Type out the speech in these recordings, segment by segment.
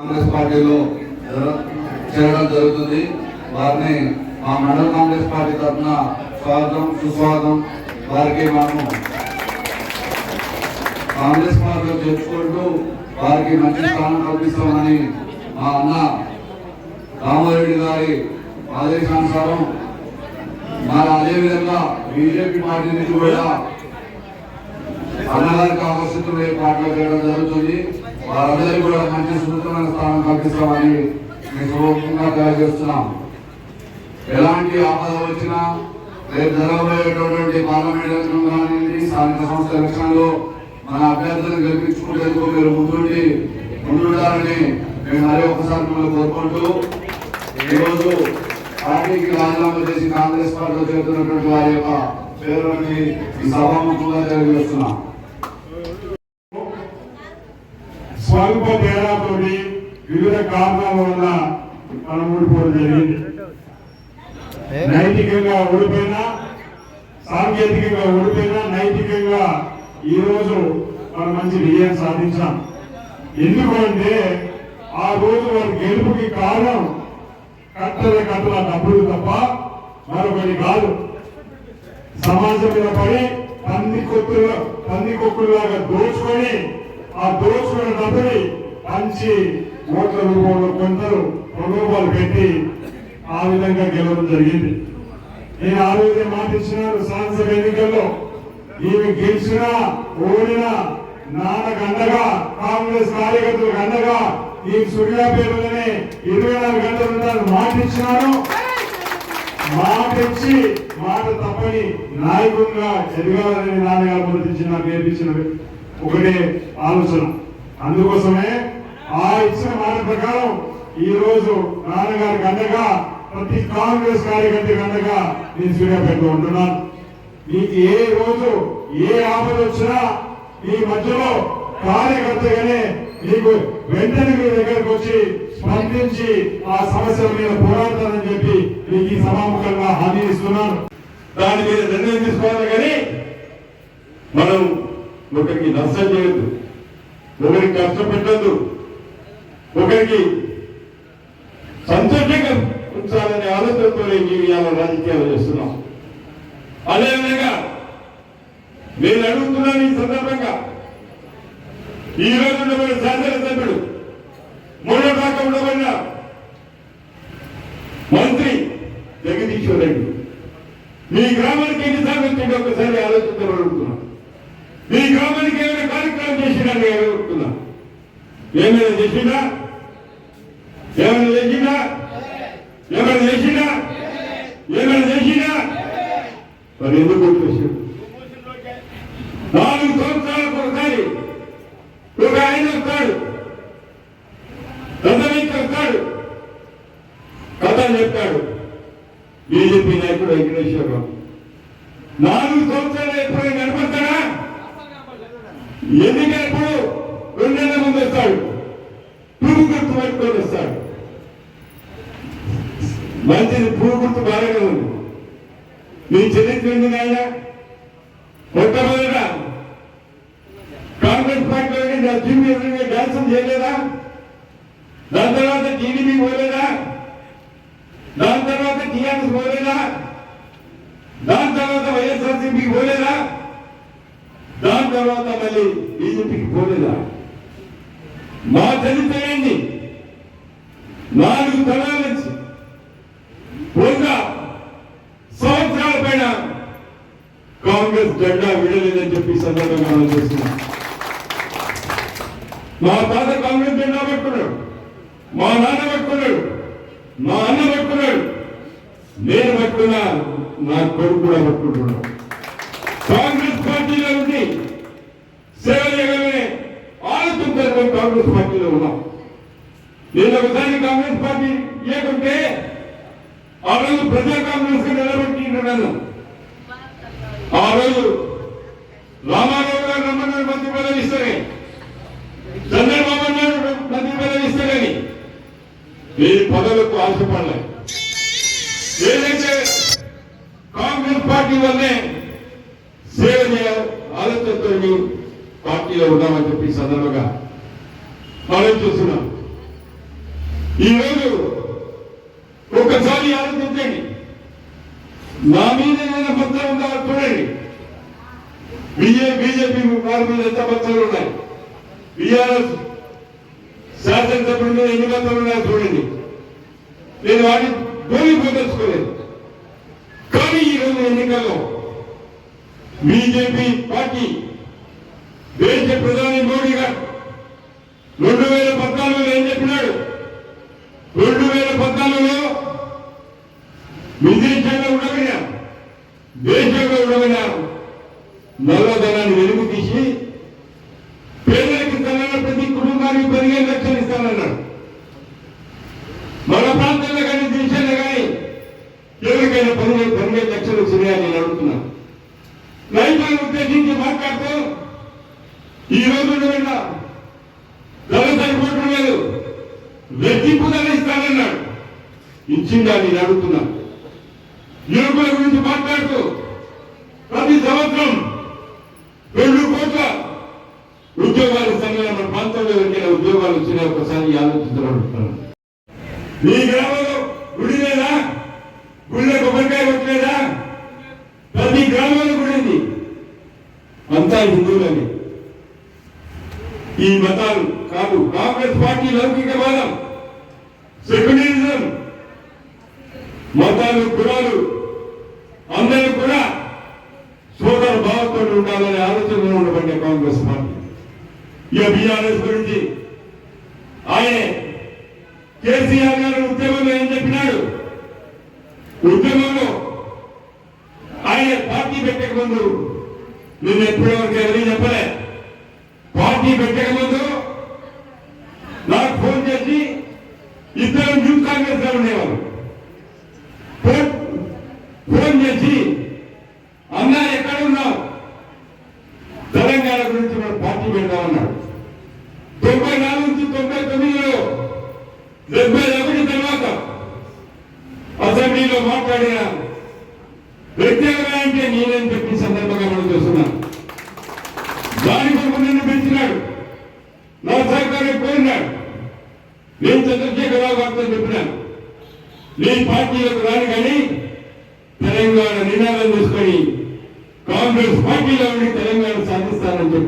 కాంగ్రెస్ పార్టీలో చేరడం జరుగుతుంది. వారిని మా మండల కాంగ్రెస్ పార్టీ తరఫున స్వాగతం సుస్వాగతం. వారికి మనము కాంగ్రెస్ పార్టీలో చేర్చుకుంటూ వారికి మంచి స్థానం కల్పిస్తామని మా అన్న రామారెడ్డి గారి ఆదేశానుసారం మరి అదేవిధంగా బీజేపీ పార్టీ నుంచి కూడా అన్నగారికి ఆకర్షితులై పార్టీలో చేయడం జరుగుతుంది. వారందరికీ కూడా మంచి సున్నితమైన స్థానం కల్పిస్తామని మేము శుభంగా తెలియజేస్తున్నాం. ఎలాంటి ఆపద వచ్చినా రేపు జరగబోయేటటువంటి పార్లమెంట్ ఎలక్షన్ కానివ్వండి స్థానిక సంస్థ ఎలక్షన్లో మన అభ్యర్థులను గెలిపించుకునేందుకు మీరు ముందుండి ముందుండాలని మేము మరీ ఒకసారి మిమ్మల్ని కోరుకుంటూ ఈరోజు పార్టీకి రాజీనామా చేసి కాంగ్రెస్ పార్టీలో చేరుతున్నటువంటి వారి యొక్క పేరుని ఈ సభాముఖంగా తెలియజేస్తున్నాం. స్వల్ప తేడాతోటి వివిధ కారణాల వల్ల మనం ఓడిపోవడం జరిగింది. నైతికంగా ఓడిపోయినా సాంకేతికంగా ఓడిపోయినా నైతికంగా ఈ రోజు మనం మంచి విజయం సాధించాం. ఎందుకు అంటే ఆ రోజు వారి గెలుపుకి కారణం కట్టల కట్టల డబ్బులు తప్ప మరొకటి కాదు. సమాజం మీద పడి పంది కొక్కులు పంది కొక్కుల్లాగా దోచుకొని ఆ దోచుకున్న డబ్బుని పంచి ఓట్ల రూపంలో కొందరు ప్రలోభాలు పెట్టి ఆ విధంగా గెలవడం జరిగింది. నేను ఆ రోజే మాట ఇచ్చినాను శాసనసభ ఎన్నికల్లో. ఈమె గెలిచినా ఓడినా నాన్నకు అండగా కాంగ్రెస్ కార్యకర్తలకు అండగా ఈ సూర్యాపేటలోనే ఇరవై నాలుగు గంటలు ఉంటాను మాట ఇచ్చినాను. మాట ఇచ్చి మాట తప్పని నాయకుడిగా ఎదగాలని నాన్నగారు గుర్తించి నాకు నేర్పించిన ఒకటే ఆలోచన. అందుకోసమే ఆ ఇచ్చిన మాట ప్రకారం ఈ రోజు నాన్నగారికి అండగా ప్రతి కాంగ్రెస్ కార్యకర్తకి అండగా నేను సూర్యాపేటలో ఉంటున్నాను. మీకు ఏ రోజు ఏ ఆపద వచ్చినా ఈ మధ్యలో కార్యకర్తగానే మీకు వెంటనే మీ దగ్గరకు వచ్చి స్పందించి ఆ సమస్యల మీద పోరాడతానని చెప్పి మీకు ఈ సభాముఖంగా హామీ ఇస్తున్నాను. దాని మీద నిర్ణయం తీసుకోవాలి కానీ మనం ఒకరికి నష్టం చేయొద్దు. ఒకరికి కష్టపెట్టద్దు. ఒకరికి సంతోషంగా ఉంచాలనే ఆలోచనతో మేము ఇవాళ రాజకీయాలు చేస్తున్నాం. అదేవిధంగా నేను అడుగుతున్నాను ఈ సందర్భంగా. ఈ రోజు ఉండబడిన శాసనసభ్యుడు మూడో దాకా ఉండబడిన మంత్రి జగదీశ్వర్ మీ గ్రామానికి ఎన్నిసార్లు వచ్చింది ఒకసారి ఆలోచించమని అడుగుతున్నా మీ గ్రామానికి ఏమైనా కార్యక్రమం చేసినా నేను అడుగుతున్నా ఏమైనా చేసినా ఏమైనా చేసినా ఏమైనా చేసినా ఏమైనా చేసినా మరి ఎందుకు వచ్చేసాడు నాలుగు సంవత్సరాలకు ఒకసారి ఒక ఆయన వస్తాడు. రథమికి వస్తాడు. కథ చెప్తాడు. బీజేపీ నాయకుడు వెంకటేశ్వరరావు నాలుగు సంవత్సరాలు ఎప్పుడైనా కనపడతాడా? రెండు నెలల ముందు వస్తాడు? పట్టుకొని వస్తాడు మంచిది పువ్వు గుర్తు బాగానే ఉంది. నీ చరిత్ర ఉంది నాయన? మొట్టమొదట కాంగ్రెస్ పార్టీలో నా జీవి ఎదురుగా చేయలేదా? దాని తర్వాత టీడీపీ పోలేదా? దాని తర్వాత టీఆర్ఎస్ పోలేదా? దాని తర్వాత వైఎస్ఆర్సీపీకి పోలేదా? దాని తర్వాత మళ్ళీ బీజేపీకి పోలేదా? మా చరిత్ర ఏంటి నాలుగు తరాల నుంచి వంద సంవత్సరాల పైన కాంగ్రెస్ జెండా విడలేదని చెప్పి సందర్భంగా మనం చేస్తున్నాం. మా తాత కాంగ్రెస్ జెండా పెట్టుకున్నాడు. మా నాన్న పెట్టుకున్నాడు. మా అన్న పెట్టుకున్నాడు. నేను పెట్టుకున్నా నా కొడుకు కూడా పట్టుకుంటున్నాడు కాంగ్రెస్ పార్టీలో ఉండి సేవ చేయగలనే ఆలోచనతో కాంగ్రెస్ పార్టీలో ఉన్నాం. నేను ఒకసారి కాంగ్రెస్ పార్టీ లేకుంటే ఆ రోజు ప్రజా కాంగ్రెస్ నిలబెట్టినాను ఆ రోజు రామారావు గారు రమ్మన్నారు మంత్రి పదవి ఇస్తారే చంద్రబాబు నాయుడు మంత్రి పదవి ఇస్తారని ఈ పదవులకు ఆశపడలే. ఏదైతే కాంగ్రెస్ పార్టీ వల్లే సేవ చేయాలి ఆలోచనతో పార్టీలో ఉన్నామని చెప్పి సందర్భంగా మనం చూస్తున్నాం. ఈరోజు ఒక్కసారి ఆలోచించండి. నా మీద ఏదైనా పత్రం ఉందా? చూడండి. బిఏ బీజేపీ వారి మీద ఎంత పత్రాలు ఉన్నాయి? బీఆర్ఎస్ శాసనసభ్యుల మీద ఎన్ని పత్రాలు ఉన్నాయో చూడండి. నేను వాటిని గోలి పోదలుచుకోలేదు కానీ ఈరోజు ఎన్నికల్లో బీజేపీ పార్టీ దేశ ప్రధాని మోడీ గారు రెండు వేల పద్నాలుగులో ఏం చెప్పినాడు రెండు వేల పద్నాలుగులో విదేశంలో ఉండమైనా దేశంలో ఉండమైనా నల్లధనాన్ని వెలుగు తీసి పేదలకు ఇస్తానన్న ప్రతి కుటుంబానికి పదిహేను లక్షలు ఇస్తానన్నాడు మన ప్రాంతంలో కానీ దేశంలో కానీ ఎవరికైనా పదిహేను పదిహేను లక్షలు వచ్చినాయని నేను అడుగుతున్నాను. రైతులను ఉద్దేశించి మాట్లాడుతూ ఈ రోజు ఉండగా ధర సరిపోవటం లేదు రెట్టింపు ధర ఇస్తానన్నాడు. ఇచ్చిందా నేను అడుగుతున్నాను. నిరుపేద గురించి మాట్లాడుతూ ప్రతి సంవత్సరం రెండు కోట్ల ఉద్యోగాలు ఇస్తానని మన ప్రాంతంలో ఎవరికైనా ఉద్యోగాలు వచ్చినాయి. ఒకసారి ఆలోచించాలనుకుంటున్నాను మీ గ్రామంలో గుడి లేదా? గుడిలో కొబ్బరికాయ కొట్టలేదా? ప్రతి గ్రామంలో గుడింది అంతా హిందువులని ఈ మతాలు కాదు. కాంగ్రెస్ పార్టీ లౌకికవాదం సెక్యులరిజం. మతాలు కులాలు అందరూ కూడా సోదర భావంతో ఉండాలనే ఆలోచనలో ఉండబడిన కాంగ్రెస్ పార్టీ. ఇక బీఆర్ఎస్ గురించి ఆయనే కేసీఆర్ గారు ఉద్యమంలో ఏం చెప్పినాడు? ఉద్యమంలో ఆయన పార్టీ పెట్టక ముందు నిన్న ఎప్పటివరకు ఎవరికి చెప్పలే పార్టీ పెట్టక ముందు నాకు ఫోన్ చేసి ఇద్దరు న్యూ కాంగ్రెస్లో ఉండేవారు ఫోన్ ఫోన్ చేసి అన్నా ఎక్కడ ఉన్నావు విషయాల గురించి మనం పార్టీ ఉన్నాం తొంభై నాలుగు నుంచి తొంభై తొమ్మిదిలో డెబ్బై ఒకటి తర్వాత అసెంబ్లీలో మాట్లాడిన వ్యక్తిగతంగా అంటే నేనేం చెప్పి సందర్భంగా మనం చూస్తున్నాం దాని కొరకు నిన్ను పెంచినాడు నా సహకారం కోరినాడు నేను చంద్రశేఖరరావు గారితో చెప్పినాను నీ పార్టీలకు రాను కానీ తెలంగాణ నినాదం తీసుకొని కాంగ్రెస్ పార్టీలో ఉండి తెలంగాణ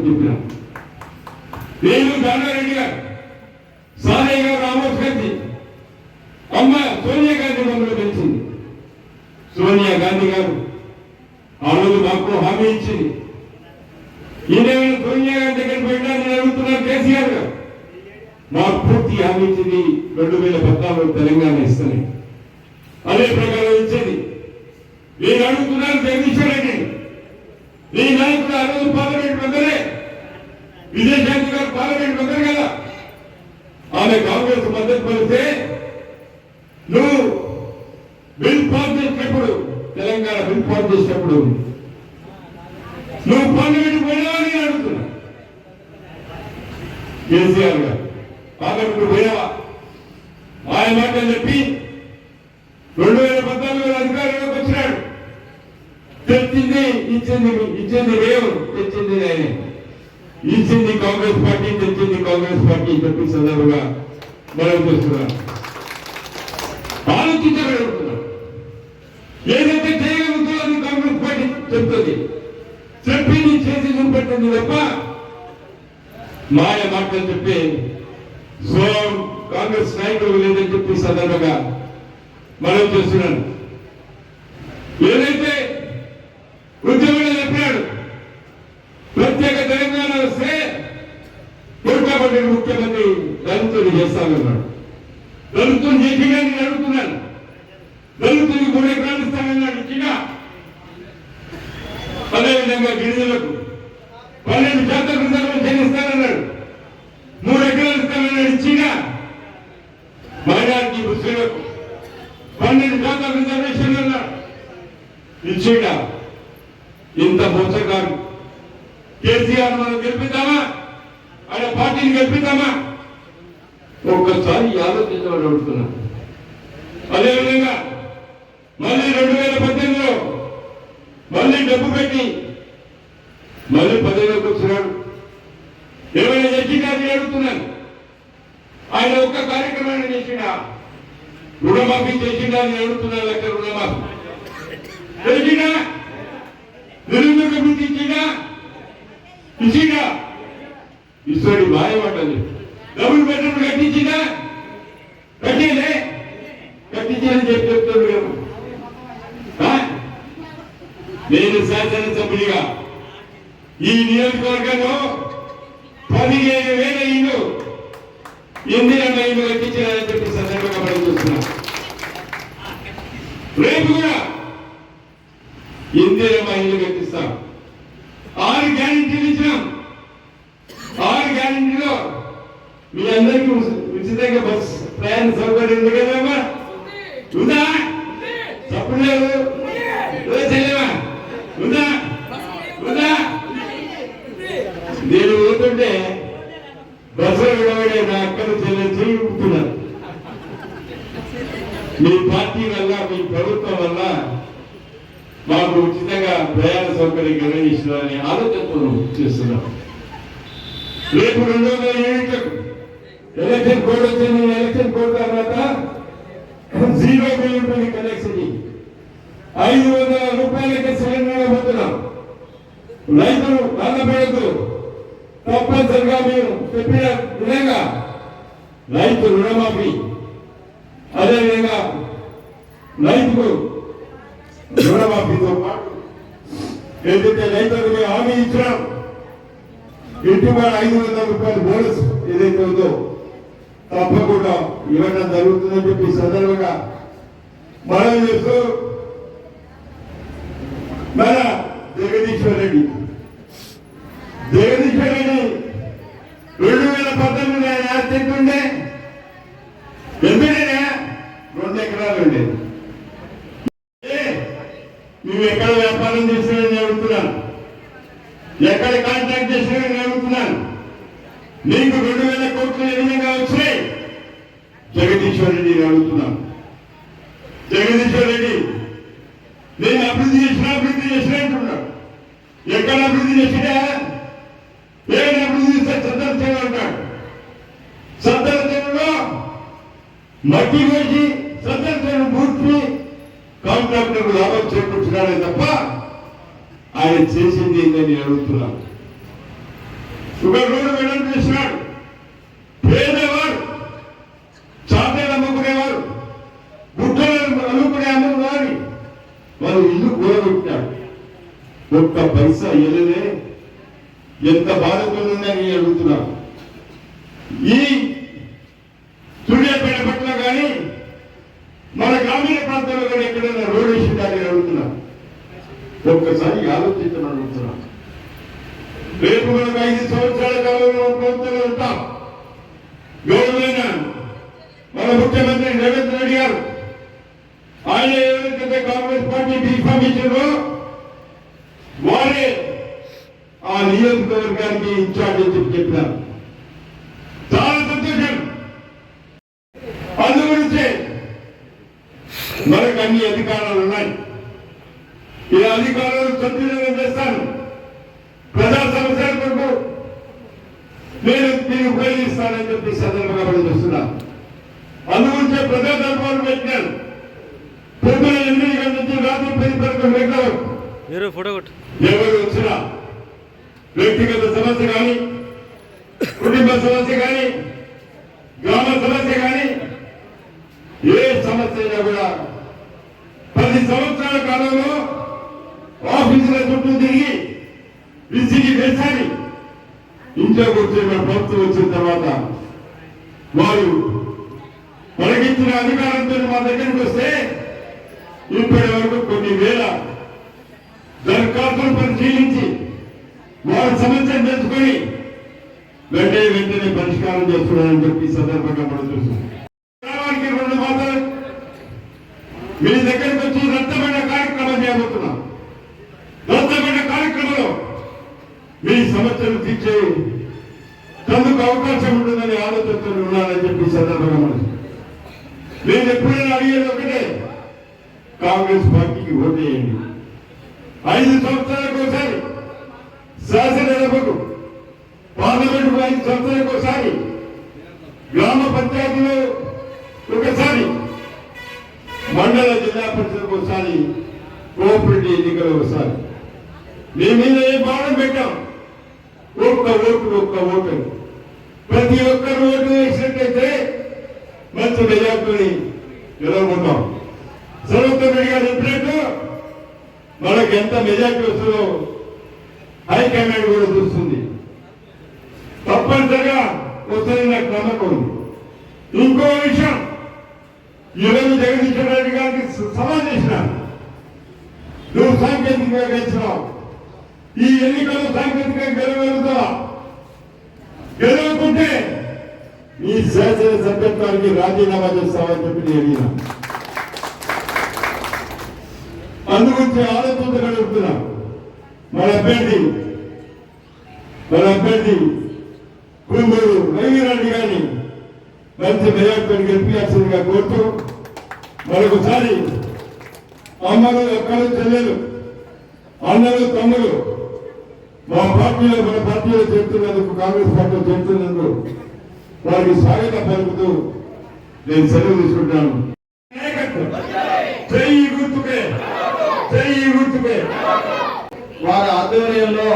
సాధిస్తానని నేను దానారెడ్డి గారు సారయ్య గారు రామోస్ గాంధీ అమ్మ సోనియా గాంధీ మమ్మల్ని పెంచింది. సోనియా గాంధీ గారు ఆ రోజు మాకు హామీ ఇచ్చింది. ఈయన సోనియా గాంధీ దగ్గర పోయినా నేను అడుగుతున్నాను కేసీఆర్ గారు. మాకు పూర్తి హామీ ఇచ్చింది రెండు వేల పద్నాలుగు తెలంగాణ ఇస్తాను. అదే ప్రకారం ఇచ్చేది. నేను అడుగుతున్నాను జగదీశ్వర్ రెడ్డి నీ నాయకుడు ఆ రోజు పార్లమెంట్ మెంబరే. విజయశాంతి గారు పార్లమెంట్ మెంబర్ కదా. ఆమె కాంగ్రెస్ మద్దతు పడితే నువ్వు బిల్ పాస్ చేసినప్పుడు తెలంగాణ బిల్ పాస్ చేసినప్పుడు నువ్వు పార్లమెంట్ పోయావని అడుగుతున్నా. కేసీఆర్ గారు పార్లమెంట్ పోయావా ఆయన మాటలు చెప్పి రెండు వేల పద్నాలుగులో అధికారంలోకి వచ్చినాడు తెచ్చింది ఇచ్చింది ఇచ్చింది వేరు తెచ్చింది ఆయనే ఇచ్చింది కాంగ్రెస్ పార్టీ తెచ్చింది కాంగ్రెస్ పార్టీ చెప్పి సందర్భంగా మనం చూస్తున్నాం. ఆలోచించగలుగుతున్నాం ఏదైతే చేయగలుగుతుందో అది కాంగ్రెస్ పార్టీ చెప్తుంది. చెప్పి చేసి చూపెట్టింది తప్ప మాయ మాటలు చెప్పి స్వయం కాంగ్రెస్ నాయకులు లేదని చెప్పి సందర్భంగా మనం చేస్తున్నాను ఏదైతే ఉద్యమంలో చెప్పినాడు ప్రత్యేక తెలంగాణ వస్తే కోట్లపల్లి ముఖ్యమంత్రి దళితులు చేస్తానన్నాడు దళితులు చేసిగా నేను అడుగుతున్నాను దళితులకు మూడు ఎకరాలు ఇస్తానన్నాడు ఇచ్చిగా అదేవిధంగా గిరిజనులకు పన్నెండు శాతం రిజర్వేషన్ చేయిస్తానన్నాడు మూడు ఎకరాలు ఇస్తానన్నాడు ఇచ్చిగా మైనారిటీ ముస్లింలకు పన్నెండు శాతం రిజర్వేషన్ అన్నాడు ఇచ్చిగా ఇంత మోసగారు కేసీఆర్ మనం గెలిపిద్దామా? ఆయన పార్టీని గెలిపిద్దామా? ఒక్కసారి ఆలోచించమని అడుగుతున్నా. అదేవిధంగా మళ్ళీ రెండు వేల పద్దెనిమిదిలో మళ్ళీ డబ్బు పెట్టి మళ్ళీ పదవిలోకి వచ్చినాడు. ఏమైనా జడ్జి గారిని అడుగుతున్నాను ఆయన ఒక్క కార్యక్రమాన్ని చేసిండా? రుణమాఫీ చేసిండా అని అడుగుతున్నా లెక్క రుణమాఫీ. చేసిండా? నిరుద్యోగ వృత్తి ఇచ్చిండా? ఇచ్చిండా? ఇస్తాడు మాయమంటది డబుల్ బెడ్రూమ్ కట్టించిందా కట్టిందే కట్టించని చెప్పి చెప్తాడు నేను శాసనసభ్యుడిగా ఈ నియోజకవర్గంలో పదిహేను వేల ఇల్లు ఇందిరమ్మ ఇల్లు కట్టించారని చెప్పి సందర్భంగా మనం చూస్తున్నాం. రేపు కూడా ఇందిరమ్మ ఇల్లు కట్టిస్తాం ఆరు గ్యారెంటీలు ఇచ్చినాం ఆరు గ్యారెంటీలో మీ అందరికీ ఉచి- ఉచితంగా బస్ ప్రయాణ సౌకర్యం ఉంది కదమ్మా ఉందా చెప్పలేదు ఉందా చెల్లెమా ఉందా ఉందా నేను పోతుంటే బస్సులో నా అక్కను చెల్లెలు మీ పార్టీ వల్ల మీ ప్రభుత్వం వల్ల మాకు ఉచితంగా ప్రయాణ సౌకర్యం కలిగిస్తున్నారని ఆలోచనతో చేస్తున్నాం. రేపు రెండు వందల యూనిట్లకు ఎలక్షన్ కోడ్ వచ్చింది. ఎలక్షన్ కోడ్ తర్వాత జీరో బిల్ కనెక్షన్ ఐదు వందల రూపాయలకి సిలిండర్ పోతున్నాం. రైతులు బాధపడద్దు తప్పనిసరిగా మీరు చెప్పిన విధంగా రైతు రుణమాఫీ అదేవిధంగా రైతుకు రుణమాఫీతో పాటు ఏదైతే రైతులకు మేము హామీ ఇచ్చినాం ఇంటివాడు ఐదు వందల రూపాయల బోనస్ ఏదైతే ఉందో తప్పకుండా ఇవ్వడం జరుగుతుందని చెప్పి సందర్భంగా మనం చేస్తూ మన జగదీశ్వర్ రెడ్డి జగదీశ్వర్ రెడ్డి రెండు వేల పద్దెనిమిది ఆయన ఆస్తింటుండే ఎంతనే రెండు ఎకరాలు ఉండేది నువ్వు ఎక్కడ వ్యాపారం చేసినా అడుగుతున్నాను. ఎక్కడ కాంట్రాక్ట్ చేసినా నేను అడుగుతున్నాను. నీకు రెండు వేల కోట్లు ఏ విధంగా వచ్చినాయి? జగదీశ్వర్ రెడ్డి నేను అడుగుతున్నాను. జగదీశ్వర్ రెడ్డి నేను అభివృద్ధి చేసిన అభివృద్ధి చేసినా అంటున్నాడు. ఎక్కడ అభివృద్ధి చేసినా ఏం అభివృద్ధి చేస్తే సద్దర సేవ అంటాడు సద్దర సేవలో మట్టి వేసి సద్దర సేవ పూర్తి కాంట్రాక్టర్ లాభం చేకూర్చున్నాడే తప్ప ఆయన చేసింది ఏంటని అడుగుతున్నాను. ఒక రోడ్డు వెళ్ళడం చేసినాడు పేదవాడు చాపేలు అమ్ముకునేవారు గుట్టలు అమ్ముకునే అమ్ముకున్నారని వారు ఇల్లు కూడగొట్టాడు ఒక్క పైసా ఎల్లలే ఎంత బాధపడుతుందని అడుగుతున్నాను ఈ సూర్యాపేట పట్ల కానీ మన గ్రామీణ ప్రాంతాల్లో కానీ ఎక్కడైనా రోడ్డు వేసిందని అడుగుతున్నా. ఒక్కసారి ఆలోచించమని అడుగుతున్నా. రేపు మనకు ఐదు సంవత్సరాల కాలంలో ప్రభుత్వంలో ఉంటాం. గౌరవమైన మన ముఖ్యమంత్రి రేవంత్ రెడ్డి గారు ఆయన ఎవరికైతే కాంగ్రెస్ పార్టీ బీఫామ్ ఇచ్చిందో వారే ఆ నియోజకవర్గానికి ఇన్ఛార్జ్ అని చెప్పి చెప్పినారు చాలా సంతోషం అందు గురించే మనకు అన్ని అధికారాలు ఉన్నాయి. ఈ అధికారులను సద్వినియోగం చేస్తాను. ప్రజా సమస్యల కొరకు నేను దీన్ని ఉపయోగిస్తానని చెప్పి సందర్భంగా మనం చూస్తున్నాను అందుగురించే ప్రజా దర్బారు పెట్టినాను పొద్దున ఎనిమిది గంటల నుంచి రాత్రి పది పదకొండు గంటల వరకు. ఎవరు వచ్చినా వ్యక్తిగత సమస్య కానీ కుటుంబ సమస్య కానీ గ్రామ సమస్య కానీ ఏ సమస్య అయినా కూడా పది సంవత్సరాల కాలంలో ఆఫీసుల చుట్టూ తిరిగి విసిగి వేసారి ఇంట్లో కూర్చొని మన ప్రభుత్వం వచ్చిన తర్వాత వారు తొలగించిన అధికారంతో మా దగ్గరికి వస్తే ఇప్పటి వరకు కొన్ని వేల దరఖాస్తులు పరిశీలించి వారి సమస్యను తెలుసుకొని వెంటనే వెంటనే పరిష్కారం చేస్తున్నారని చెప్పి సందర్భంగా మనం చూస్తున్నాం. మీ దగ్గర సమస్యలు తీర్చే తనకు అవకాశం ఉంటుందని ఆలోచనతో ఉన్నానని చెప్పి సందర్భంగా నేను ఎప్పుడైనా అడిగేది ఒకటే కాంగ్రెస్ పార్టీకి ఓటేయండి ఐదు సంవత్సరాలకు ఒకసారి శాసనసభకు పార్లమెంట్ ఐదు సంవత్సరాలకు ఒకసారి గ్రామ పంచాయతీలో ఒకసారి మండల జిల్లా పరిషత్కు ఒకసారి కోఆపరేటివ్ ఎన్నికలు ఒకసారి. మీ మీద ఏ భారం పెట్టాం? ఒక్క ఓటు ఒక్క ఓటు ప్రతి ఒక్కరు ఓటు వేసినట్టయితే మంచి మెజార్టీని గెలవబోతాం సర్వోత్తమ గారు చెప్పినట్టు మనకు ఎంత మెజార్టీ వస్తుందో హైకమాండ్ కూడా చూస్తుంది. తప్పనిసరిగా వస్తుంది నాకు నమ్మకం ఇంకో విషయం ఈరోజు జగదీశ్వర రెడ్డి గారికి స- సవాల్ చేసిన నువ్వు సాంకేతికంగా గెలిచినావు. ఈ ఎన్నికలు సాంకేతికంగా గెలవగలుగుతావా గెలవకుంటే ఈ శాసన సభ్యత్వానికి రాజీనామా చేస్తామని చెప్పి నేను అడిగిన. అందుగురించి ఆలోచన అడుగుతున్నా మన అభ్యర్థి మన అభ్యర్థి కుందూరు రవిరెడ్డి గారిని మంచి మెజార్టీతో గెలిపించాల్సిందిగా కోరుతూ మరొకసారి అమ్మలు ఎక్కడో చెల్లెలు అన్నలు తమ్ముడు మా పార్టీలో మన పార్టీలో చేరుతున్నందుకు కాంగ్రెస్ పార్టీలో చేరుతున్నందుకు వారికి స్వాగతం పలుకుతూ నేను సెలవు తీసుకుంటాను నాయకత్వం. చెయ్యి గుర్తుకే చెయ్యి గుర్తుకే వారి ఆధ్వర్యంలో.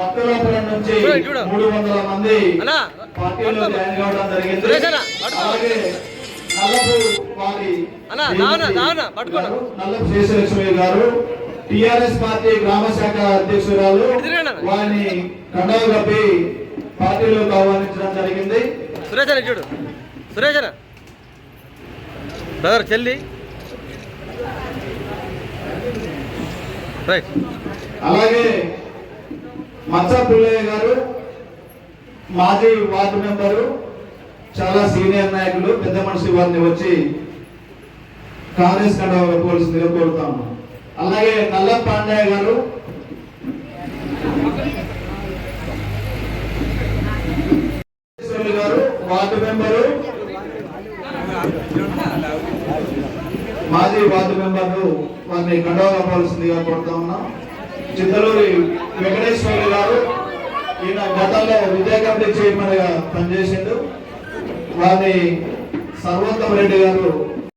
భక్తులాపురం నుంచి. మూడు వందల మంది పార్టీలో. జాయిన్ కావడం జరిగింది. అలాగే నల్లపు వారి నల్లపు శేషలక్ష్మి గారు టిఆర్ఎస్ పార్టీ గ్రామ శాఖ అధ్యక్షురాలు. వారిని కండవ కప్పి పార్టీలోకి ఆహ్వానించడం జరిగింది. సురేష్ అన్న చూడు. సురేష్ అన్న. బ్రదర్ చెల్లి. రైట్. అలాగే మచ్చ పుల్లయ్య గారు మాజీ వార్డు మెంబరు చాలా సీనియర్ నాయకులు పెద్ద మనిషి వారిని వచ్చి కాంగ్రెస్ కండ పోలీసులుగా కోరుతాము అలాగే నల్ల పాండయ్య గారు. గారు వార్డు మెంబరు. మాజీ వార్డు మెంబర్లు వారిని కండవ కోరుతా ఉన్నాం. చిత్తలూరి వెంకటేశ్వర్లు గారు ఈయన గతంలో విజయ కమిటీ చైర్మన్గా పనిచేసిండు. వారిని సర్వోత్తమ రెడ్డి గారు